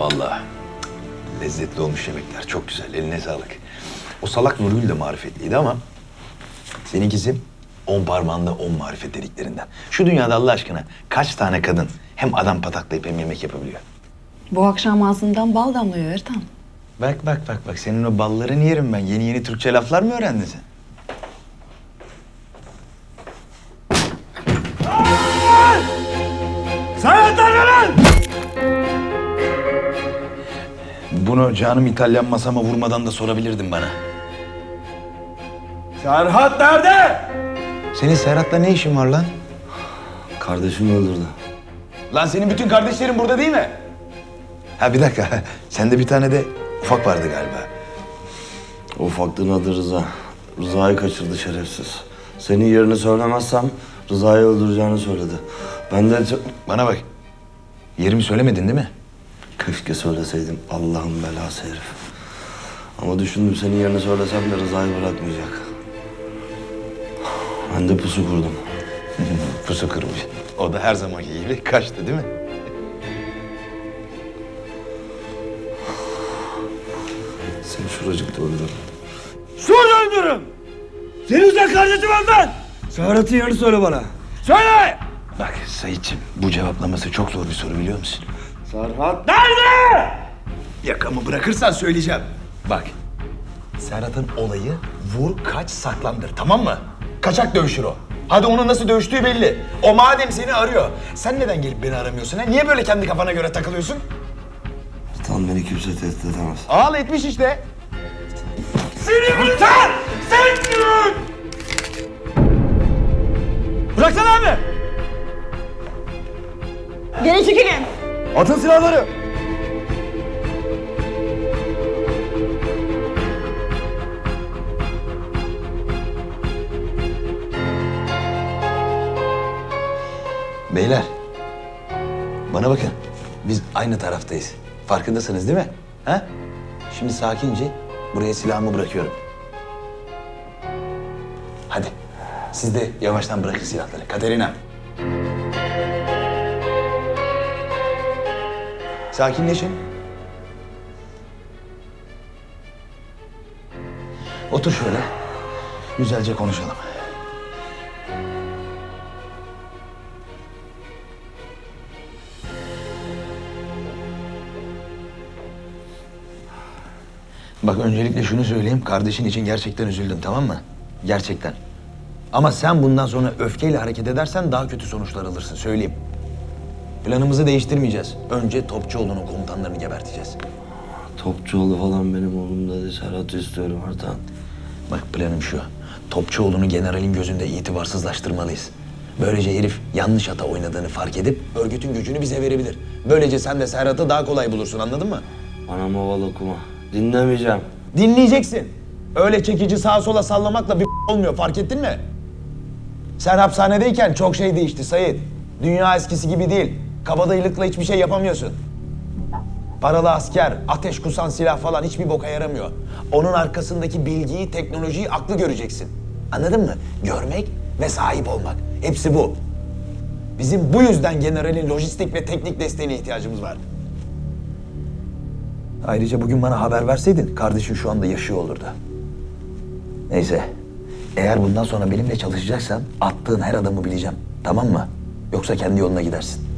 Vallahi lezzetli olmuş yemekler. Çok güzel. Eline sağlık. O salak Nurgül de marifetliydi ama seninkisi on parmağında on marifet dediklerinden. Şu dünyada Allah aşkına kaç tane kadın hem adam pataklayıp hem yemek yapabiliyor? Bu akşam ağzından bal damlıyor Ertan. Bak bak bak bak senin o ballarını yerim ben. Yeni yeni Türkçe laflar mı öğrendin sen? Bunu canım İtalyan masama vurmadan da sorabilirdin bana. Serhat nerede? Senin Serhat'la ne işin var lan? Kardeşimi öldürdü. Lan senin bütün kardeşlerin burada değil mi? Ha bir dakika. Sende bir tane de ufak vardı galiba. Ufaklığın adı Rıza. Rıza'yı kaçırdı şerefsiz. Senin yerini söylemezsem Rıza'yı öldüreceğini söyledi. Ben de Bana bak. Yerimi söylemedin değil mi? Keşke söyleseydim Allah'ın belası herif. Ama düşündüm senin yerini söylesem de Rıza'yı bırakmayacak. Ben de pusu kurdum. Pusu kırmış. O da her zamanki gibi kaçtı değil mi? Seni şuracıkta öldürdüm. Şurada öldürürüm. Senin güzel kardeşim benden. Serhat'ın yerini söyle bana. Söyle. Bak Sayit'ciğim bu cevaplaması çok zor bir soru biliyor musun? Serhat! Nerede? Yakamı bırakırsan söyleyeceğim. Bak Serhat'ın olayı vur kaç saklandır tamam mı? Kaçak dövüşür o. Hadi onun nasıl dövüştüğü belli. O madem seni arıyor. Sen neden gelip beni aramıyorsun ha? Niye böyle kendi kafana göre takılıyorsun? Tam beni kimse tehdit edemez. Ağal etmiş işte. Seni bırak. Sen. Bıraksana abi. Geri çekilin. Atın silahları. Beyler. Bana bakın. Biz aynı taraftayız. Farkındasınız değil mi? Ha? Şimdi sakince buraya silahımı bırakıyorum. Hadi. Siz de yavaştan bırakın silahları. Katerina. Sakinleşin. Otur şöyle. Güzelce konuşalım. Bak öncelikle şunu söyleyeyim. Kardeşin için gerçekten üzüldüm tamam mı? Gerçekten. Ama sen bundan sonra öfkeyle hareket edersen daha kötü sonuçlar alırsın söyleyeyim. Planımızı değiştirmeyeceğiz. Önce Topçuoğlu'nun komutanlarını geberteceğiz. Topçuoğlu falan benim oğlum dedi. Serhat'ı istiyorum Ertan. Bak planım şu. Topçuoğlu'nu generalin gözünde itibarsızlaştırmalıyız. Böylece herif yanlış hata oynadığını fark edip örgütün gücünü bize verebilir. Böylece sen de Serhat'ı daha kolay bulursun anladın mı? Bana maval okuma. Dinlemeyeceğim. Dinleyeceksin. Öyle çekici sağa sola sallamakla bir olmuyor fark ettin mi? Sen hapishanedeyken çok şey değişti Sayit. Dünya eskisi gibi değil. Kabadayılıkla hiçbir şey yapamıyorsun. Paralı asker, ateş kusan silah falan hiçbir boka yaramıyor. Onun arkasındaki bilgiyi, teknolojiyi, aklı göreceksin. Anladın mı? Görmek ve sahip olmak. Hepsi bu. Bizim bu yüzden generalin lojistik ve teknik desteğine ihtiyacımız var. Ayrıca bugün bana haber verseydin kardeşin şu anda yaşıyor olurdu. Neyse. Eğer bundan sonra benimle çalışacaksan attığın her adamı bileceğim. Tamam mı? Yoksa kendi yoluna gidersin.